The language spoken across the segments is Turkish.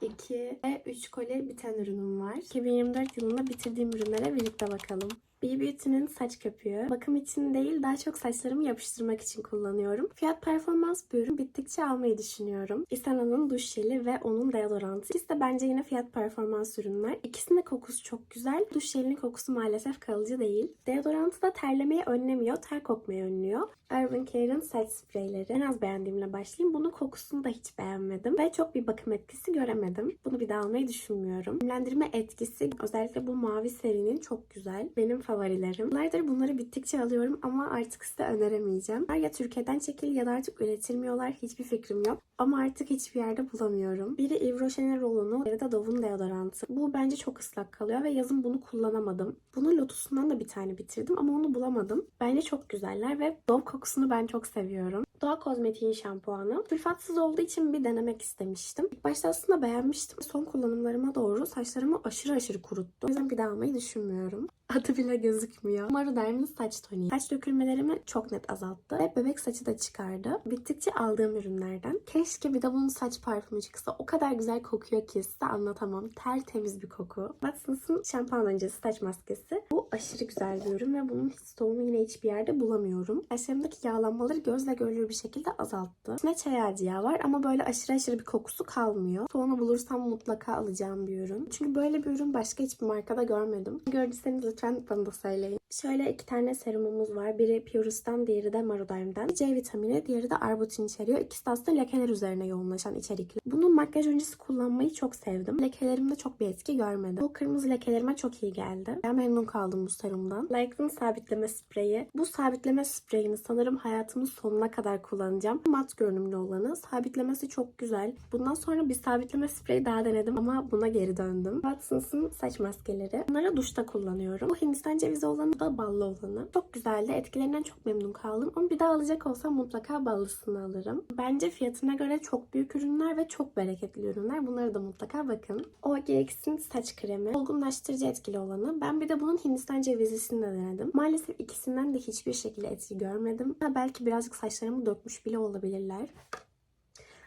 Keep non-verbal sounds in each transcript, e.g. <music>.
2 ve 3 kole biten ürünüm var. 2024 yılında bitirdiğim ürünlere birlikte bakalım. B Beauty'nin saç köpüğü. Bakım için değil daha çok saçlarımı yapıştırmak için kullanıyorum. Fiyat performans bir ürün bittikçe almayı düşünüyorum. Isana'nın duş jeli ve onun deodorantı. İkisi de bence yine fiyat performans ürünler. İkisinin de kokusu çok güzel. Duş jelinin kokusu maalesef kalıcı değil. Deodorantı da terlemeyi önlemiyor, ter kokmayı önlüyor. Urban Care'ın saç spreyleri. En az beğendiğimle başlayayım. Bunun kokusunu da hiç beğenmedim. Ve çok bir bakım etkisi göremedim. Bunu bir daha almayı düşünmüyorum. Nemlendirme etkisi özellikle bu mavi serinin çok güzel. Benim favorilerim. Yıllardır bunları bittikçe alıyorum ama artık size öneremeyeceğim. Ya Türkiye'den çekil ya da artık üretilmiyorlar. Hiçbir fikrim yok. Ama artık hiçbir yerde bulamıyorum. Biri Yves Rocher'in rolonu, diğeri de Dove'un deodorantı. Bu bence çok ıslak kalıyor ve yazın bunu kullanamadım. Bunu Lotus'undan da bir tane bitirdim ama onu bulamadım. Bence çok güzeller ve Dove kokusunu ben çok seviyorum. Doğa Kozmetik'in şampuanı. Sülfatsız olduğu için bir denemek istemiştim. İlk başta aslında beğenmiştim. Son kullanımlarıma doğru saçlarımı aşırı aşırı kuruttu. O bir daha almayı düşünmüyorum. <laughs> Adı bile gözükmüyor. Maru Derm'in saç toniği. Saç dökülmelerimi çok net azalttı. Ve bebek saçı da çıkardı. Bittikçe aldığım ürünlerden. Keşke bir de bunun saç parfümü çıksa. O kadar güzel kokuyor ki size anlatamam. Tertemiz bir koku. Watsons'ın şampuan öncesi saç maskesi. Bu aşırı güzel bir ürün ve bunun stoğunu yine hiçbir yerde bulamıyorum. Saçlarımdaki yağlanmaları gözle görülür bir şekilde azalttı. İçine çay ağacı yağı var ama böyle aşırı aşırı bir kokusu kalmıyor. Stoğunu bulursam mutlaka alacağım bir ürün. Çünkü böyle bir ürün başka hiçbir markada görmedim. Gördüyseniz lütfen bana da söyleyin. Şöyle iki tane serumumuz var. Biri Purus'tan, diğeri de Maruderm'den. C vitamini, diğeri de arbutin içeriyor. İkisi de aslında lekeler üzerine yoğunlaşan içerikli. Bunu makyaj öncesi kullanmayı çok sevdim. Lekelerimde çok bir etki görmedim. Bu kırmızı lekelerime çok iyi geldi. Ben memnun kaldım bu serumdan. Like'ın sabitleme spreyi. Bu sabitleme spreyini sanırım hayatımın sonuna kadar kullanacağım. Mat görünümlü olanı. Sabitlemesi çok güzel. Bundan sonra bir sabitleme spreyi daha denedim ama buna geri döndüm. Watsons'ın saç maskeleri. Bunları duşta kullanıyorum. Bu Hindistan cevizi olanı da ballı olanı. Çok güzeldi. Etkilerinden çok memnun kaldım. Ama bir daha alacak olsam mutlaka ballısını alırım. Bence fiyatına göre çok büyük ürünler ve çok bereketli ürünler. Bunlara da mutlaka bakın. OGX'in saç kremi. Olgunlaştırıcı etkili olanı. Ben bir de bunun Hindistan cevizlisini de denedim. Maalesef ikisinden de hiçbir şekilde etki görmedim. Ha, belki birazcık saçlarımı dökmüş bile olabilirler.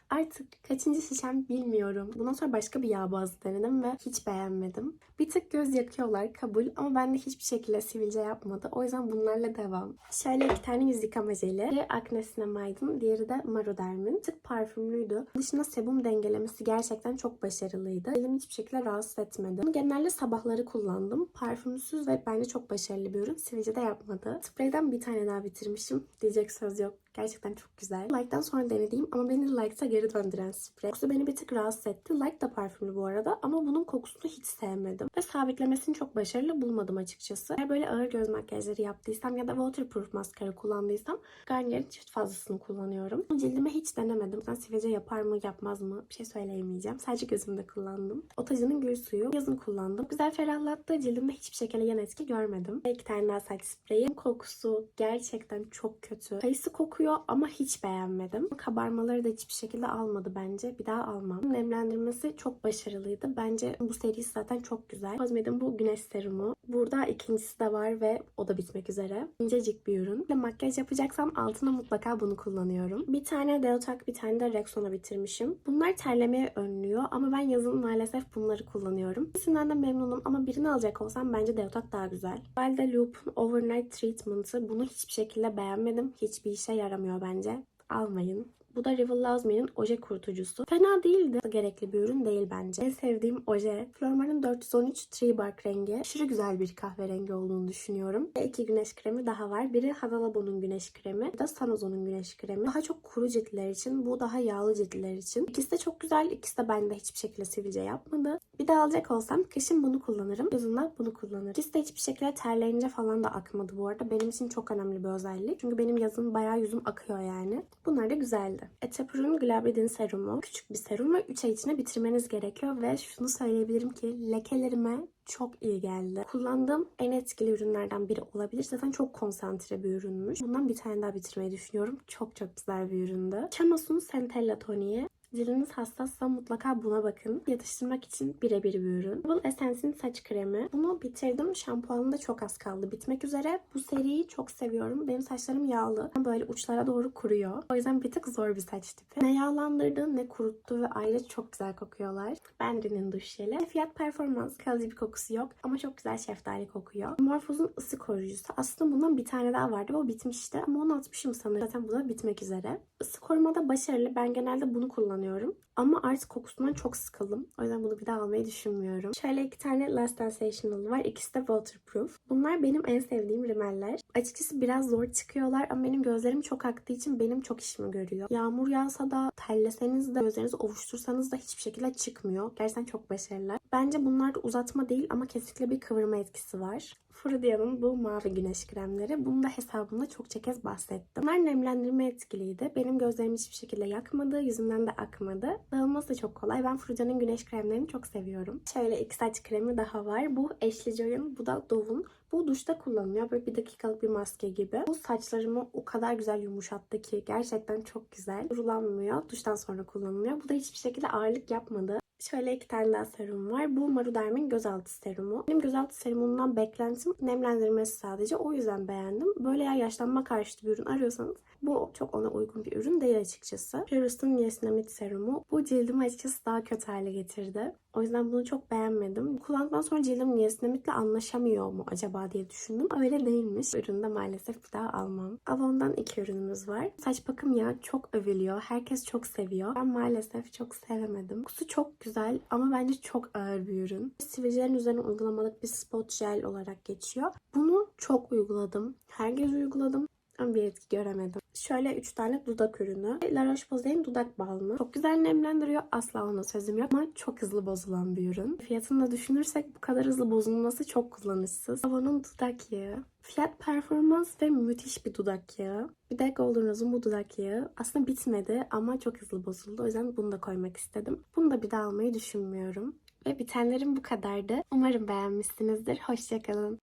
Artık kaçıncı şişem bilmiyorum. Bundan sonra başka bir yağ bazı denedim ve hiç beğenmedim. Bir tık göz yakıyorlar kabul ama bende hiçbir şekilde sivilce yapmadı. O yüzden bunlarla devam. Şöyle iki tane yüz yıkama jeli. Biri Acne diğeri de Maruderm'in. Bir tık parfümlüydü. Dışında sebum dengelemesi gerçekten çok başarılıydı. Elimi hiçbir şekilde rahatsız etmedi. Bunu genelde sabahları kullandım. Parfümsüz ve bence çok başarılı bir ürün. Sivilce de yapmadı. Spreyden bir tane daha bitirmişim. Diyecek söz yok. Gerçekten çok güzel. Like'dan sonra denediğim ama beni Like'ta geri döndüren sprey. Kokusu beni bir tık rahatsız etti. Like da parfümlü bu arada ama bunun kokusunu hiç sevmedim. Ve sabitlemesini çok başarılı bulmadım açıkçası. Eğer böyle ağır göz makyajları yaptıysam ya da waterproof maskara kullandıysam Garnier'in çift fazlasını kullanıyorum. Cildime hiç denemedim. Ben sivilce yapar mı yapmaz mı bir şey söyleyemeyeceğim. Sadece gözümde kullandım. Otacının gül suyu yazın kullandım. Güzel ferahlattı. Cildimde hiçbir şekilde yan etki görmedim. Ve iki tane daha saç spreyi. Kokusu gerçekten çok kötü. Kayısı kokuyor ama hiç beğenmedim. Kabarmaları da hiçbir şekilde almadı bence. Bir daha almam. Nemlendirmesi çok başarılıydı. Bence bu serisi zaten çok güzel. Cosmed'in bu güneş serumu. Burada ikincisi de var ve o da bitmek üzere. İncecik bir ürün. Ve makyaj yapacaksam altına mutlaka bunu kullanıyorum. Bir tane Deotak, bir tane de Rexona bitirmişim. Bunlar terlemeyi önlüyor ama ben yazın maalesef bunları kullanıyorum. İkisinden de memnunum ama birini alacak olsam bence Deotak daha güzel. Valde Loop'un Overnight Treatment'ı. Bunu hiçbir şekilde beğenmedim. Hiçbir işe yaramıyor bence. Almayın. Bu da Rival Lasme'nin oje kurutucusu. Fena değildi. Gerekli bir ürün değil bence. En sevdiğim oje. Flormar'ın 413 Tree Bark rengi. Aşırı güzel bir kahverengi olduğunu düşünüyorum. Ve iki güneş kremi daha var. Biri Havalabon'un güneş kremi. Bir de Sanozon'un güneş kremi. Daha çok kuru ciltler için. Bu daha yağlı ciltler için. İkisi de çok güzel. İkisi de bende hiçbir şekilde sivilce yapmadı. Bir de alacak olsam kışın bunu kullanırım. Yazın da bunu kullanırım. İkisi de hiçbir şekilde terleyince falan da akmadı bu arada. Benim için çok önemli bir özellik. Çünkü benim yazın bayağı yüzüm akıyor yani. Bunlar da güzeldi. Etapur'un Glabridin serumu. Küçük bir serum ve 3 ay içinde bitirmeniz gerekiyor. Ve şunu söyleyebilirim ki lekelerime çok iyi geldi. Kullandığım en etkili ürünlerden biri olabilir. Zaten çok konsantre bir ürünmüş. Bundan bir tane daha bitirmeyi düşünüyorum. Çok çok güzel bir üründü. Chamas'un Centella toniği. Cildiniz hassassa mutlaka buna bakın. Yatıştırmak için birebir bir ürün. Double Essence'in saç kremi. Bunu bitirdim. Şampuanım da çok az kaldı. Bitmek üzere. Bu seriyi çok seviyorum. Benim saçlarım yağlı. Böyle uçlara doğru kuruyor. O yüzden bir tık zor bir saç tipi. Ne yağlandırdı ne kuruttu ve ayrıca çok güzel kokuyorlar. Bendi'nin duş jeli. Fiyat performans kalıcı bir kokusu yok ama çok güzel şeftali kokuyor. Morphose'un ısı koruyucusu. Aslında bundan bir tane daha vardı. O bitmişti ama onu atmışım sanırım. Zaten bu da bitmek üzere. Isı korumada başarılı. Ben genelde bunu kullanıyorum. Ama artık kokusundan çok sıkıldım. O yüzden bunu bir daha almayı düşünmüyorum. Şöyle iki tane Last Sensational var. İkisi de waterproof. Bunlar benim en sevdiğim rimeller. Açıkçası biraz zor çıkıyorlar ama benim gözlerim çok aktığı için benim çok işimi görüyor. Yağmur yağsa da, terleseniz de, gözlerinizi ovuştursanız da hiçbir şekilde çıkmıyor. Gerçekten çok başarılılar. Bence bunlar da uzatma değil ama kesinlikle bir kıvırma etkisi var. Frudia'nın bu mavi güneş kremleri. Bunu da hesabımda çok kez bahsettim. Bunlar nemlendirme etkiliydi. Benim gözlerimi hiçbir şekilde yakmadı. Yüzümden de akmadı. Dağılması da çok kolay. Ben Frudia'nın güneş kremlerini çok seviyorum. Şöyle iki saç kremi daha var. Bu Ashley Joy'un, bu da Dove'un. Bu duşta kullanılıyor. Böyle bir dakikalık bir maske gibi. Bu saçlarımı o kadar güzel yumuşattı ki gerçekten çok güzel. Durulanmıyor. Duştan sonra kullanılıyor. Bu da hiçbir şekilde ağırlık yapmadı. Şöyle iki tane daha serum var. Bu Maruderm'in gözaltı serumu. Benim gözaltı serumundan beklentim nemlendirmesi sadece. O yüzden beğendim. Böyle ya yaşlanma karşıtı bir ürün arıyorsanız bu çok ona uygun bir ürün değil açıkçası. Pure'ın Niacinamide serumu. Bu cildimi açıkçası daha kötü hale getirdi. O yüzden bunu çok beğenmedim. Kullandıktan sonra cildim Niacinamide'le anlaşamıyor mu acaba diye düşündüm. Öyle değilmiş. Ürünü de maalesef bir daha almam. Avon'dan iki ürünümüz var. Saç bakım yağı çok övülüyor. Herkes çok seviyor. Ben maalesef çok sevemedim. Kokusu çok güzel ama bence çok ağır bir ürün. Sivilcelerin üzerine uygulamalık bir spot gel olarak geçiyor. Bunu çok uyguladım. Her gece uyguladım ama bir etki göremedim. Şöyle 3 tane dudak ürünü. La Roche-Posay'in dudak balmı. Çok güzel nemlendiriyor. Asla ona sözüm yok. Ama çok hızlı bozulan bir ürün. Fiyatını da düşünürsek bu kadar hızlı bozulması çok kullanışsız. Avon'un dudak yağı. Fiyat performans ve müthiş bir dudak yağı. Bir de Golden bu dudak yağı. Aslında bitmedi ama çok hızlı bozuldu. O yüzden bunu da koymak istedim. Bunu da bir daha almayı düşünmüyorum. Ve bitenlerim bu kadardı. Umarım beğenmişsinizdir. Hoşçakalın.